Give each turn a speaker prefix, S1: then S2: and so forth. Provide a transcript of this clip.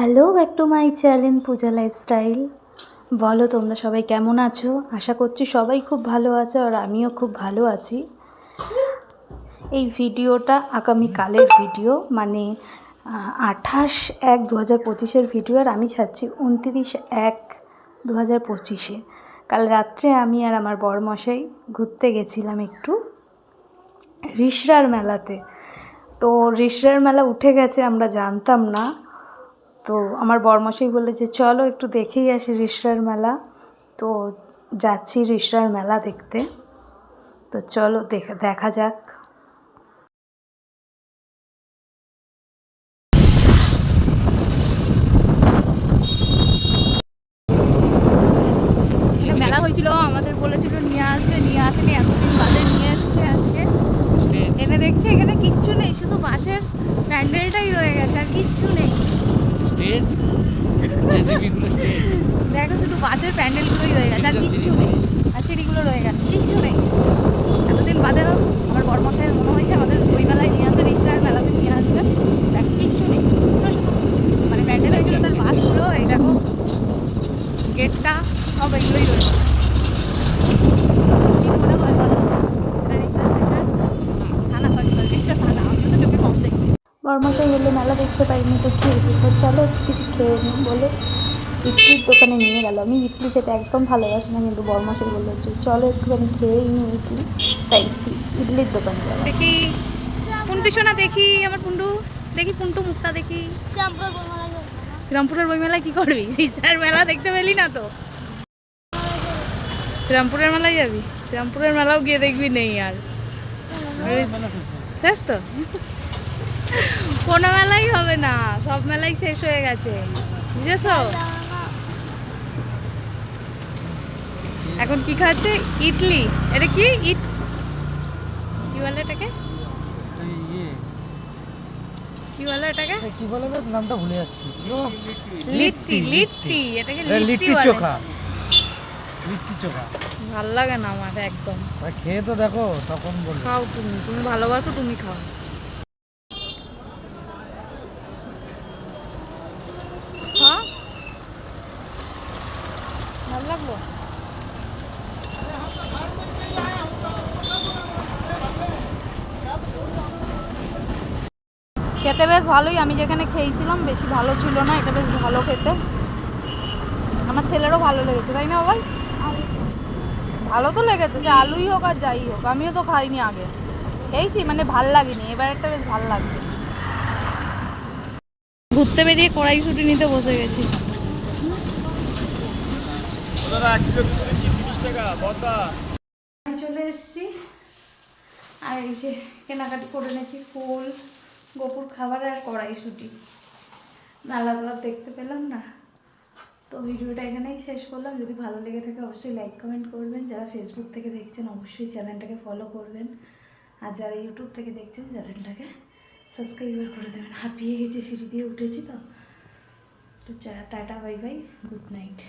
S1: Hello back to my channel Puja lifestyle বলো, তোমরা সবাই কেমন আছো? আশা করছি সবাই খুব ভালো আছো আর আমিও খুব ভালো আছি। এই ভিডিওটা আগামীকালের ভিডিও মানে আঠাশ এক দু হাজার পঁচিশের ভিডিও আর আমি ছাড়ছি উনতিরিশ এক দু হাজার পঁচিশে। কাল রাত্রে আমি আর আমার বরমশাই ঘুরতে গেছিলাম একটু রিসরার মেলাতে। তো রিসরার মেলা উঠে গেছে, আমরা জানতাম না। তো আমার বরমশাই বলে যে চলো একটু দেখেই আসি রিসরার মেলা। তো যাচ্ছি রিসরার মেলা দেখতে। তো চলো দেখা দেখা যাক।
S2: মেলা হয়েছিল আমাদের বলেছিল নিয়ে আসবে নিয়ে আসেনি এতদিন বাদে নিয়ে এসছে আজকে। এনে দেখছি এখানে কিচ্ছু নেই শুধু বাঁশের প্যান্ডেলটাই রয়ে গেছে আর কিচ্ছু নেই।
S3: স্টেজ জেসিবি গুলো স্টেজ
S2: দেখো শুধু বাঁশের প্যান্ডেলগুলোই রয়ে গেছে আর
S3: কিছু
S2: নেই। আর সিঁড়িগুলো রয়ে গেছে কিচ্ছু নেই। এতদিন বাদে আমার বর্মশাইয়ের মনে হয়েছে আমাদের ওই মেলায় নিয়ে আসবে রিসরার মেলাতে নিয়ে আসবে দেখ কিচ্ছু নেই পুরো শুধু মানে প্যান্ডেল হয়েছিল তার বাসগুলো এই দেখো গেটটা সব এগুলোই রয়েছে কি মনে হয় বলো এটা রিসরা স্টেশন থানা সরি সরি রিসরা থানা আমি তো চোখে কম দেখি
S1: বরমশাই বলল মেলা দেখতে পাইনি তো কী হয়েছে? তো চলো কিছু খেয়ে নিই বলে ইডলির দোকানে নিয়ে গেল। আমি ইডলি খেতে একদম ভালোবাসি না কিন্তু বরমশাই বলল যে চলো একটুখানি খেয়েই নিই ইডলি। তাই ইডলির দোকানে গেলাম।
S2: দেখি পুন্টু সোনা দেখি আমার পুন্টু। দেখি পুন্টু মুখটা দেখি।
S4: না।
S2: শ্রীরামপুরের বই কি করবি? রিসরার মেলা দেখতে পেলি না তো? শ্রীরামপুরের মেলায় যাবি? শ্রীরামপুরের মেলাও গিয়ে দেখবি নেই আর। শেষ তো? কোনো মেলাই হবে না সব মেলাই শেষ হয়ে গেছে। বুঝেছ? এখন কি খাচ্ছে? ইডলি। এটা কি? ইট কি বলে এটাকে? কি বলে এটাকে?
S3: কি বলে নামটা ভুলে যাচ্ছি।
S2: লিট্টি লিট্টি এটাকে লিট্টি
S3: চোখা। লিট্টি চোখা।
S2: ভালো লাগে না আমার একদম।
S3: খেয়ে তো দেখো তখন
S2: খাও তুমি। তুমি ভালোবাসো তুমি খাও হ্যাঁ লাগল? খেতে বেশ ভালোই, আমি যেখানে খেয়েছিলাম বেশি ভালো ছিল না, এটা বেশ ভালো খেতে। আমার ছেলেরও ভালো লেগেছে, তাই না ভাই ভালো তো লেগেছে, সে আলুই হোক আর যাই হোক, আমিও তো খাইনি আগে। খেয়েছি মানে ভালো লাগেনি, এবার একটা বেশ ভালো লাগছে। ঘুরতে বেরিয়ে কড়াই কড়াইশুটি নিতে বসে গেছি। চলে এসেছি। আর এই যে কেনাকাটি করে এনেছি ফুল, গোপুর খাবার আর কড়াইশুটি নালা তো দেখতে পেলাম না। তো ভিডিওটা এখানেই শেষ করলাম। যদি ভালো লেগে থাকে অবশ্যই লাইক কমেন্ট করবেন। যারা ফেসবুক থেকে দেখছেন, অবশ্যই চ্যানেলটাকে ফলো করবেন। আর যারা ইউটিউব থেকে দেখছেন, চ্যানেলটাকে সাবস্ক্রাইব করে দেবেন। হাঁপিয়ে গেছি, সিঁড়ি দিয়ে উঠেছি তো। তো tata bye bye good night